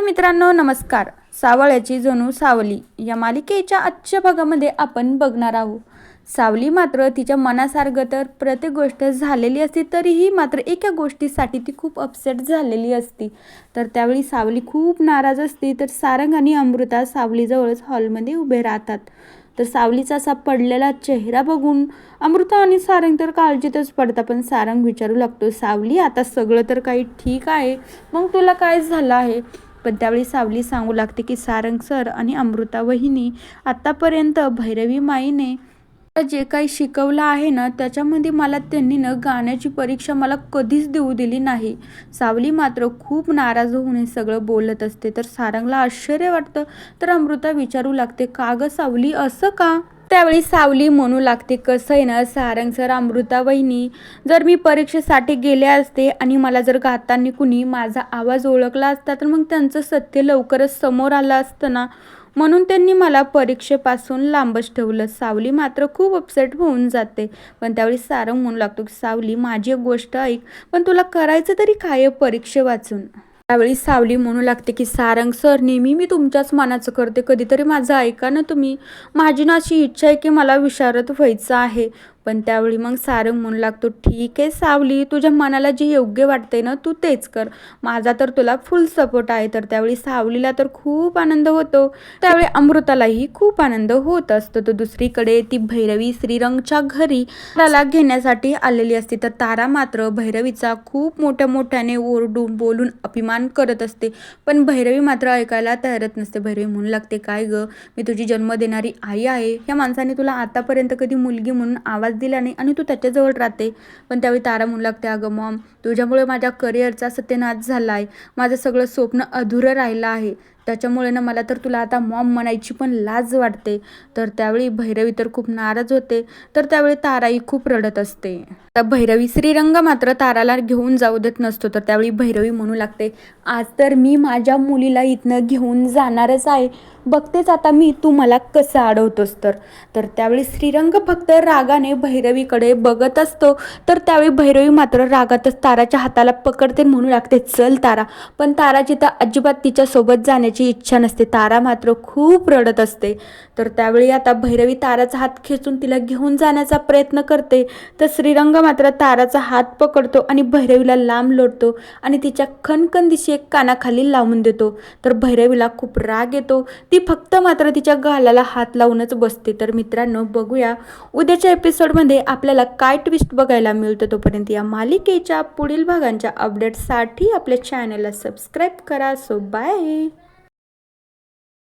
तर मित्रांनो नमस्कार. सावळ्याची जणू सावली या मालिकेच्या आजच्या भागामध्ये आपण बघणार आहोत. सावली मात्र तिच्या मनासारखं तर प्रत्येक गोष्ट झालेली असती तरीही मात्र एका गोष्टीसाठी ती खूप अपसेट झालेली असती. तर त्यावेळी सावली खूप नाराज असते तर सारंग आणि अमृता सावलीजवळच हॉलमध्ये उभे राहतात. तर सावलीचा असा पडलेला चेहरा बघून अमृता आणि सारंग तर काळजीतच पडतात पण सारंग विचारू लागतो सावली आता सगळं तर काही ठीक आहे. मग तुला काय झालं आहे? पण त्यावेळी सावली सांगू लागते की सारंग सर आणि अमृता वहिनी आत्तापर्यंत भैरवी माईने जे काही शिकवलं आहे ना त्याच्यामध्ये मला त्यांनी ना गाण्याची परीक्षा मला कधीच देऊ दिली नाही. सावली मात्र खूप नाराज होऊन हे सगळं बोलत असते. तर सारंगला आश्चर्य वाटतं. तर अमृता विचारू लागते का ग सावली असं का? त्यावेळी सावली म्हणू लागते कसं आहे ना सारंग सर अमृता वहिनी जर मी परीक्षेसाठी गेले असते आणि मला जर गाताना कुणी माझा आवाज ओळखला असता तर मग त्यांचं सत्य लवकरच समोर आलं असतं ना? म्हणून त्यांनी मला परीक्षेपासून लांबच ठेवलं. सावली मात्र खूप अपसेट होऊन जाते. पण त्यावेळी सारंग म्हणू लागतो की सावली माझी एक गोष्ट ऐक पण तुला करायचं तरी काय परीक्षे वाचून त्यावेळी सावली म्हणू लागते की सारंग सर नेहमी मी तुमच्याच मनाचं करते. कधीतरी माझं ऐका ना तुम्ही. माझी ना अशी इच्छा आहे की मला विशारद व्हायचं आहे. पण त्यावेळी मग सारंग म्हणू लागतो ठीक आहे सावली तुझ्या मनाला जे योग्य वाटते ना तू तेच कर. माझा तर तुला फुल सपोर्ट आहे. तर त्यावेळी सावलीला तर खूप आनंद होतो. त्यावेळी अमृतालाही खूप आनंद होत असतो. तर दुसरीकडे ती भैरवी श्रीरंगच्या घरी ताराला घेण्यासाठी आलेली असते. तर तारा मात्र भैरवीचा खूप मोठ्या मोठ्याने ओरडून बोलून अभिमान करत असते. पण भैरवी मात्र ऐकायला तयारत नसते. भैरवी म्हणू लागते काय ग मी तुझी जन्म देणारी आई आहे. या माणसाने तुला आतापर्यंत कधी मुलगी म्हणून आवाज दिला नाही आणि तू त्याच्याजवळ राहते. पण त्यावेळी तारा म्हणू लागते अगं मॉम तुझ्यामुळे माझ्या करिअरचा सत्यनाश झाला आहे माझं सगळं स्वप्न अधुरं राहिलं आहे. त्याच्यामुळे ना मला तर तुला आता मॉम म्हणायची पण लाज वाटते. तर त्यावेळी भैरवी तर खूप नाराज होते. तर त्यावेळी ताराही खूप रडत असते. तर भैरवी श्रीरंग मात्र ताराला घेऊन जाऊ देत नसतो. तर त्यावेळी भैरवी म्हणू लागते आज तर मी माझ्या मुलीला इथनं घेऊन जाणारच आहे. बघतेच आता मी तू मला कसं अडवतोस तर. तर त्यावेळी श्रीरंग फक्त रागाने भैरवीकडे बघत असतो. तर त्यावेळी भैरवी मात्र रागातच ताराच्या हाताला पकडते म्हणू लागते चल तारा. पण ताराची तर अजिबात तिच्यासोबत जाण्याची इच्छा नसते तारा मात्र खूप रडत असते. तर त्यावेळी आता भैरवी ताराचा हात खेचून तिला घेऊन जाण्याचा प्रयत्न करते. तर श्रीरंग मात्र ताराचा हात पकडतो आणि भैरवीला लांब लोटतो आणि तिच्या खणखण दिशी एक कानाखाली लावून देतो. तर भैरवीला खूप राग येतो. ती फक्त मात्र तिच्या गालाला हात लावूनच बसते. तर मित्रांनो बघूया उद्याच्या एपिसोडमध्ये आपल्याला काय ट्विस्ट बघायला मिळतं तोपर्यंत या मालिकेच्या पुढील भागांच्या अपडेटसाठी आपल्या चॅनलला सबस्क्राईब करा. So bye